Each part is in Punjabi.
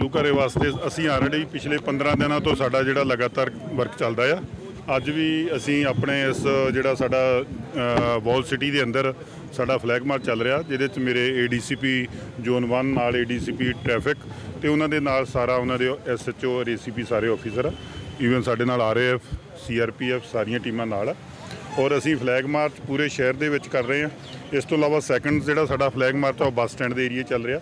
ਭਾਈਚਾਰੇ ਵਾਸਤੇ ਅਸੀਂ ਆਲਰੇਡੀ ਪਿਛਲੇ 15 ਦਿਨਾਂ ਤੋਂ ਸਾਡਾ ਜਿਹੜਾ ਲਗਾਤਾਰ ਵਰਕ ਚੱਲਦਾ ਆ। ਅੱਜ ਵੀ ਅਸੀਂ ਆਪਣੇ ਇਸ ਜਿਹੜਾ ਸਾਡਾ ਵਾਲ ਸਿਟੀ ਦੇ ਅੰਦਰ ਸਾਡਾ ਫਲੈਗ ਮਾਰਚ ਚੱਲ ਰਿਹਾ, ਜਿਹਦੇ ਚ ਮੇਰੇ ਏਡੀਸੀਪੀ ਜ਼ੋਨ 1 ਨਾਲ ਏਡੀਸੀਪੀ ਟ੍ਰੈਫਿਕ ਤੇ ਉਹਨਾਂ ਦੇ ਨਾਲ ਸਾਰਾ ਉਹਨਾਂ ਦੇ ਐਸਐਚਓ ਔਰ ਏਸੀਪੀ ਸਾਰੇ ਆਫੀਸਰ ਈਵਨ ਸਾਡੇ ਨਾਲ ਆਰਏਐਫ ਸੀਆਰਪੀਐਫ ਸਾਰੀਆਂ ਟੀਮਾਂ ਨਾਲ ਆ। ਔਰ ਅਸੀਂ ਫਲੈਗ ਮਾਰਚ ਪੂਰੇ ਸ਼ਹਿਰ ਦੇ ਵਿੱਚ ਕਰ ਰਹੇ ਹਾਂ ਇਸ ਤੋਂ ਇਲਾਵਾ ਸੈਕੰਡ ਜਿਹੜਾ ਸਾਡਾ ਫਲੈਗ ਮਾਰਚ ਆ, ਉਹ ਬੱਸ ਸਟੈਂਡ ਦੇ ਏਰੀਏ ਚੱਲ ਰਿਹਾ।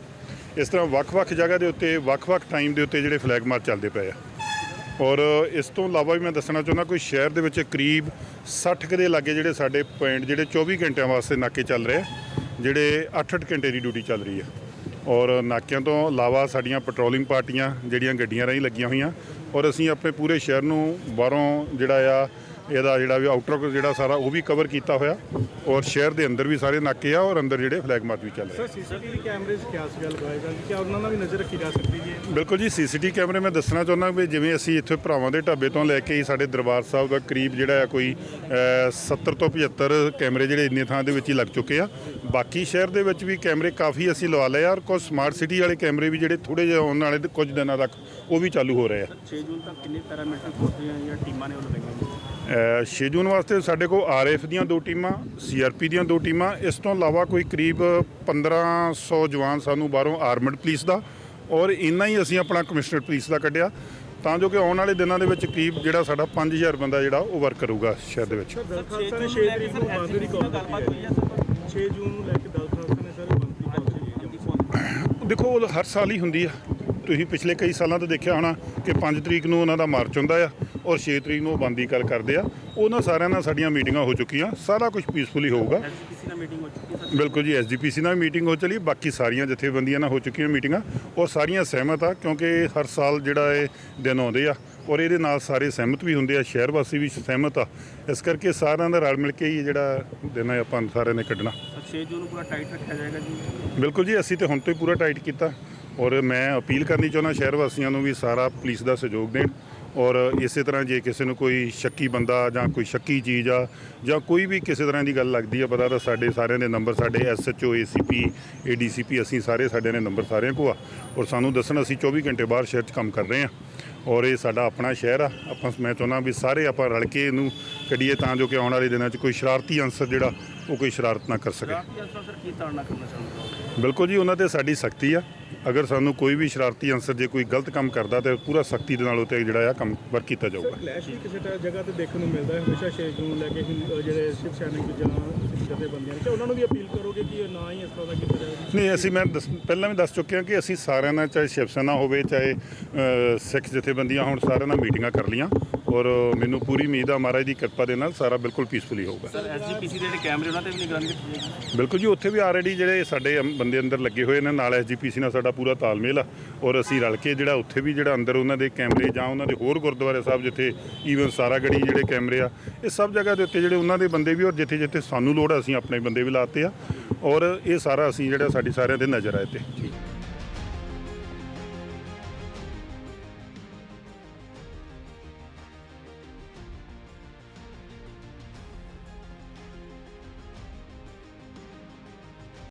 ਇਸ ਤਰ੍ਹਾਂ ਵੱਖ-ਵੱਖ ਜਗ੍ਹਾ ਦੇ ਉੱਤੇ, ਵੱਖ-ਵੱਖ ਟਾਈਮ ਦੇ ਉੱਤੇ ਜਿਹੜੇ ਫਲੈਗ ਮਾਰਚ ਚੱਲਦੇ ਪਏ ਆ। ਔਰ ਇਸ ਤੋਂ ਇਲਾਵਾ ਵੀ ਮੈਂ ਦੱਸਣਾ ਚਾਹੁੰਦਾ, ਕੋਈ ਸ਼ਹਿਰ ਦੇ ਵਿੱਚ ਕਰੀਬ 60 ਕੁ ਦੇ ਲਾਗੇ ਜਿਹੜੇ ਸਾਡੇ ਪੁਆਇੰਟ ਜਿਹੜੇ 24 ਘੰਟਿਆਂ ਵਾਸਤੇ ਨਾਕੇ ਚੱਲ ਰਹੇ ਆ, ਜਿਹੜੇ 8-8 ਘੰਟੇ ਦੀ ਡਿਊਟੀ ਚੱਲ ਰਹੀ ਹੈ ਔਰ ਨਾਕਿਆਂ ਤੋਂ ਇਲਾਵਾ ਸਾਡੀਆਂ ਪੈਟਰੋਲਿੰਗ ਪਾਰਟੀਆਂ, ਜਿਹੜੀਆਂ ਗੱਡੀਆਂ ਰਾਹੀਂ ਲੱਗੀਆਂ ਹੋਈਆਂ, ਔਰ ਅਸੀਂ ਆਪਣੇ ਪੂਰੇ ਸ਼ਹਿਰ ਨੂੰ ਬਾਹਰੋਂ ਜਿਹੜਾ ਆ ਇਹਦਾ ਜਿਹੜਾ ਵੀ ਆਊਟਰ ਜਿਹੜਾ ਸਾਰਾ ਉਹ ਵੀ ਕਵਰ ਕੀਤਾ ਹੋਇਆ ਔਰ ਸ਼ਹਿਰ ਦੇ ਅੰਦਰ ਵੀ ਸਾਰੇ ਨਾਕੇ ਆ ਔਰ ਅੰਦਰ ਜਿਹੜੇ ਫਲੈਗ ਮਾਰਚ ਵੀ ਚੱਲ ਰਹੇ ਸਰ ਸੀਸੀਟੀਵੀ ਕੈਮਰੇਜ਼ ਕਿਆ ਸੀਗਾ ਲਗਾਏ ਜਾਣ ਕਿ ਉਹਨਾਂ ਨਾਲ ਵੀ ਨਜ਼ਰ ਰੱਖੀ ਜਾ ਸਕਦੀ ਹੈ ਬਿਲਕੁਲ ਜੀ ਸੀਸੀਟੀ ਕੈਮਰੇ ਮੈਂ ਦੱਸਣਾ ਚਾਹੁੰਦਾ ਵੀ ਜਿਵੇਂ ਅਸੀਂ ਇੱਥੇ ਭਰਾਵਾਂ ਦੇ ਢਾਬੇ ਤੋਂ ਲੈ ਕੇ ਹੀ ਸਾਡੇ ਦਰਬਾਰ ਸਾਹਿਬ ਦਾ ਕਰੀਬ ਜਿਹੜਾ ਆ ਕੋਈ ਅ, 70 ਤੋਂ 75 ਕੈਮਰੇ ਜਿਹੜੇ ਇੰਨੇ ਥਾਂ ਦੇ ਵਿੱਚ ਹੀ ਲੱਗ ਚੁੱਕੇ ਆ। ਬਾਕੀ ਸ਼ਹਿਰ ਦੇ ਵਿੱਚ ਵੀ ਕੈਮਰੇ ਕਾਫੀ ਅਸੀਂ ਲਵਾ ਲਏ ਆ ਔਰ ਕੁਝ ਸਮਾਰਟ ਸਿਟੀ ਵਾਲੇ ਕੈਮਰੇ ਵੀ ਜਿਹੜੇ ਥੋੜੇ ਜਿਹਾ ਆਉਣ ਵਾਲੇ ਕੁਝ ਦਿਨਾਂ ਤੱਕ ਉਹ ਵੀ ਚਾਲੂ ਹੋ ਰਹੇ ਆ। 6 ਜੂਨ ਤੱਕ ਕਿੰਨੇ ਪੈਰਾਮੀਟਰ ਫੋਰਸਾਂ ਜਾਂ ਟੀਮਾਂ ਨੇ ਉਹ ਲਗਾਈਆਂ? ਨੇ ਅ, ਛੇ ਜੂਨ ਵਾਸਤੇ ਸਾਡੇ ਕੋਲ ਆਰਐਫ ਦੀਆਂ ਦੋ ਟੀਮਾਂ ਸੀਆਰਪੀ ਦੀਆਂ ਦੋ ਟੀਮਾਂ। ਇਸ ਤੋਂ ਇਲਾਵਾ ਕੋਈ ਕਰੀਬ 1500 ਜਵਾਨ ਸਾਨੂੰ ਬਾਹਰੋਂ ਆਰਮਡ ਪੁਲਿਸ ਦਾ ਔਰ ਇੰਨਾ ਹੀ ਅਸੀਂ ਆਪਣਾ ਕਮਿਸ਼ਨਰ ਪੁਲਿਸ ਦਾ ਕੱਢਿਆ। ਤਾਂ ਜੋ ਕਿ ਆਉਣ ਵਾਲੇ ਦਿਨਾਂ ਦੇ ਵਿੱਚ ਕਰੀਬ ਜਿਹੜਾ ਸਾਡਾ 5000 ਬੰਦਾ ਜਿਹੜਾ ਉਹ ਵਰਕ ਕਰੂਗਾ ਸ਼ਹਿਰ ਦੇ ਵਿੱਚ। ਦਲ ਖਾਲਸਾ ਨੇ 6 ਤਰੀਕ ਨੂੰ ਬੰਦ ਦੀ ਕਾਲ ਗੱਲਬਾਤ ਹੋਈ ਹੈ। 6 ਜੂਨ ਨੂੰ ਲੈ ਕੇ ਦਲ ਖਾਲਸਾ ਨੇ ਸਰ ਬੰਦ ਕੀਤੀ ਦੇਖੋ ਉਹ ਹਰ ਸਾਲ ਹੀ ਹੁੰਦੀ ਆ। ਤੁਸੀਂ ਪਿਛਲੇ ਕਈ ਸਾਲਾਂ ਤੋਂ ਦੇਖਿਆ ਹੋਣਾ ਕਿ 5 ਤਰੀਕ ਨੂੰ ਉਹਨਾਂ ਦਾ ਮਾਰਚ ਹੁੰਦਾ ਆ ਔਰ 6 ਤਰੀਕ ਨੂੰ ਉਹ ਬੰਦੀ ਕਰ ਕਰਦੇ ਆ। ਉਹਨਾਂ ਸਾਰਿਆਂ ਨਾਲ ਸਾਡੀਆਂ ਮੀਟਿੰਗਾਂ ਹੋ ਚੁੱਕੀਆਂ। ਸਾਰਾ ਕੁਝ ਪੀਸਫੁਲੀ ਹੋਊਗਾ। ਐਸਜੀਪੀਸੀ ਨਾਲ ਮੀਟਿੰਗ ਹੋ ਚੁੱਕੀ ਹੈ ਬਿਲਕੁਲ ਜੀ ਐਸਜੀਪੀਸੀ ਨਾਲ ਮੀਟਿੰਗ ਹੋ ਚਲੀ ਬਾਕੀ ਸਾਰੀਆਂ ਜਥੇਬੰਦੀਆਂ ਨਾਲ ਹੋ ਚੁੱਕੀਆਂ ਮੀਟਿੰਗਾਂ ਔਰ ਸਾਰੀਆਂ ਸਹਿਮਤ ਆ ਕਿਉਂਕਿ ਹਰ ਸਾਲ ਜਿਹੜਾ ਇਹ ਦਿਨ ਆਉਂਦੇ ਆ ਔਰ ਇਹਦੇ ਨਾਲ ਸਾਰੇ ਸਹਿਮਤ ਵੀ ਹੁੰਦੇ ਆ ਸ਼ਹਿਰ ਵਾਸੀ ਵੀ ਸਹਿਮਤ ਆ। ਇਸ ਕਰਕੇ ਸਾਰਿਆਂ ਦਾ ਰਲ ਮਿਲ ਕੇ ਹੀ ਜਿਹੜਾ ਦਿਨ ਹੈ ਆਪਾਂ ਸਾਰਿਆਂ ਨੇ ਕੱਢਣਾ। ਸਰ 6 ਜੂਨ ਨੂੰ ਪੂਰਾ ਟਾਈਟ ਰੱਖਿਆ ਜਾਏਗਾ ਜੀ। ਬਿਲਕੁਲ ਜੀ ਅਸੀਂ ਤੇ ਹੁਣ ਤੋਂ ਹੀ ਪੂਰਾ ਟਾਈਟ ਕੀਤਾ। ਔਰ ਮੈਂ ਅਪੀਲ ਕਰਨੀ ਚਾਹੁੰਦਾ ਸ਼ਹਿਰ ਵਾਸੀਆਂ ਨੂੰ ਵੀ ਸਾਰਾ ਪੁਲਿਸ ਦਾ ਸਹਿਯੋਗ ਦੇਣ ਔਰ ਇਸੇ ਤਰ੍ਹਾਂ ਜੇ ਕਿਸੇ ਨੂੰ ਕੋਈ ਸ਼ੱਕੀ ਬੰਦਾ ਜਾਂ ਕੋਈ ਸ਼ੱਕੀ ਚੀਜ਼ ਆ ਜਾਂ ਕੋਈ ਵੀ ਕਿਸੇ ਤਰ੍ਹਾਂ ਦੀ ਗੱਲ ਲੱਗਦੀ ਆ ਪਤਾ ਤਾਂ ਸਾਡੇ ਸਾਰਿਆਂ ਦੇ ਨੰਬਰ ਸਾਡੇ ਐਸਐਚਓ ਏਸੀਪੀ ਏਡੀਸੀਪੀ ਅਸੀਂ ਸਾਰੇ ਸਾਡੇ ਨੇ ਨੰਬਰ ਸਾਰਿਆਂ ਕੋ ਆ। ਔਰ ਸਾਨੂੰ ਦੱਸਣ ਅਸੀਂ 24 ਘੰਟੇ ਬਾਹਰ ਸ਼ਹਿਰ 'ਚ ਕੰਮ ਕਰ ਰਹੇ ਆ। ਔਰ ਇਹ ਸਾਡਾ ਆਪਣਾ ਸ਼ਹਿਰ ਆ। ਆਪਾਂ ਮੈਂ ਚਾਹੁੰਦਾ ਵੀ ਸਾਰੇ ਆਪਾਂ ਰਲ ਕੇ ਇਹਨੂੰ ਕੱਢੀਏ ਤਾਂ ਜੋ ਕਿ ਆਉਣ ਵਾਲੇ ਦਿਨਾਂ 'ਚ ਕੋਈ ਸ਼ਰਾਰਤੀ ਅਨਸਰ ਜਿਹੜਾ ਉਹ ਕੋਈ ਸ਼ਰਾਰਤ ਨਾ ਕਰ ਸਕੇ। ਅਸਰ ਬਿਲਕੁਲ ਜੀ ਉਹਨਾਂ ਤੇ ਸਾਡੀ ਸਖਤੀ ਆ। ਅਗਰ ਸਾਨੂੰ ਕੋਈ ਵੀ ਸ਼ਰਾਰਤੀ ਅਨਸਰ ਜੇ ਕੋਈ ਗਲਤ ਕੰਮ ਕਰਦਾ ਤੇ ਪੂਰਾ ਸਖਤੀ ਦੇ ਨਾਲ ਉਤੇ ਜਿਹੜਾ ਆ ਕੰਮ ਵਰਕ ਕੀਤਾ ਜਾਊਗਾ। ਕਲੈਸ਼ ਵੀ ਕਿਸੇ ਤਰ੍ਹਾਂ ਜਗ੍ਹਾ ਤੇ ਦੇਖਣ ਨੂੰ ਮਿਲਦਾ ਹੈ ਹਮੇਸ਼ਾ 6 ਜੂਨ ਨੂੰ ਲੈ ਕੇ ਜਿਹੜੇ ਸ਼ਿਵ ਸੈਨਿਕ ਜਾਂ ਜਥੇਬੰਦੀਆਂ ਨੇ। ਕਿ ਉਹਨਾਂ ਨੂੰ ਵੀ ਅਪੀਲ ਕਰੋਗੇ ਕਿ ਇਹ ਨਾ ਹੀ ਇਸ ਤਰ੍ਹਾਂ ਦਾ ਕੀਤਾ ਜਾਵੇ? ਨਹੀਂ ਅਸੀਂ ਮੈਂ ਪਹਿਲਾਂ ਵੀ ਦੱਸ ਚੁੱਕਿਆ ਕਿ ਅਸੀਂ ਸਾਰਿਆਂ ਨਾਲ ਚਾਹੇ ਸ਼ਿਵ ਸੈਨਾ ਹੋਵੇ ਚਾਹੇ ਸਿੱਖ ਜਥੇਬੰਦੀਆਂ ਹੋਣ ਸਾਰਿਆਂ ਨਾਲ ਮੀਟਿੰਗਾਂ ਕਰ ਲੀਆਂ ਔਰ ਮੈਨੂੰ ਪੂਰੀ ਉਮੀਦ ਆ ਮਹਾਰਾਜ ਦੀ ਕਿਰਪਾ ਦੇ ਨਾਲ ਸਾਰਾ ਬਿਲਕੁਲ ਪੀਸਫੁਲੀ ਹੋਊਗਾ। ਸਰ ਐਸਜੀਪੀਸੀ ਦੇ ਜਿਹੜੇ ਕੈਮਰੇ ਉਹਨਾਂ ਤੇ ਵੀ ਨਿਗਰਾਨੀ ਜਾਏਗੀ ਬਿਲਕੁਲ ਜੀ ਉੱਥੇ ਵੀ ਆਲਰੇਡੀ ਜਿਹੜੇ ਸਾਡੇ ਅੰ- ਬੰਦੇ ਅੰਦਰ ਲੱਗੇ ਹੋਏ ਨੇ ਨਾਲ ਐਸਜੀਪੀਸੀ ਨਾਲ ਸਾਡਾ ਪੂਰਾ ਤਾਲਮੇਲ ਆ। ਔਰ ਅਸੀਂ ਰਲ ਕੇ ਜਿਹੜਾ ਉੱਥੇ ਵੀ ਜਿਹੜਾ ਅੰਦਰ ਉਹਨਾਂ ਦੇ ਕੈਮਰੇ ਜਾਂ ਉਹਨਾਂ ਦੇ ਹੋਰ ਗੁਰਦੁਆਰੇ ਸਾਹਿਬ ਜਿੱਥੇ ਈਵਨ ਸਾਰਾਗੜੀ ਜਿਹੜੇ ਕੈਮਰੇ ਆ ਇਹ ਸਭ ਜਗ੍ਹਾ ਦੇ ਉੱਤੇ ਜਿਹੜੇ ਉਹਨਾਂ ਦੇ ਬੰਦੇ ਵੀ ਔਰ ਜਿੱਥੇ ਜਿੱਥੇ ਸਾਨੂੰ ਲੋੜ ਆ ਅਸੀਂ ਆਪਣੇ ਬੰਦੇ ਵੀ ਲਾਤੇ ਆ। ਔਰ ਇਹ ਸਾਰਾ ਅਸੀਂ ਜਿਹੜਾ ਸਾਡੀ ਸਾਰਿਆਂ ਦੇ ਨਜ਼ਰ ਆਏ ਤੇ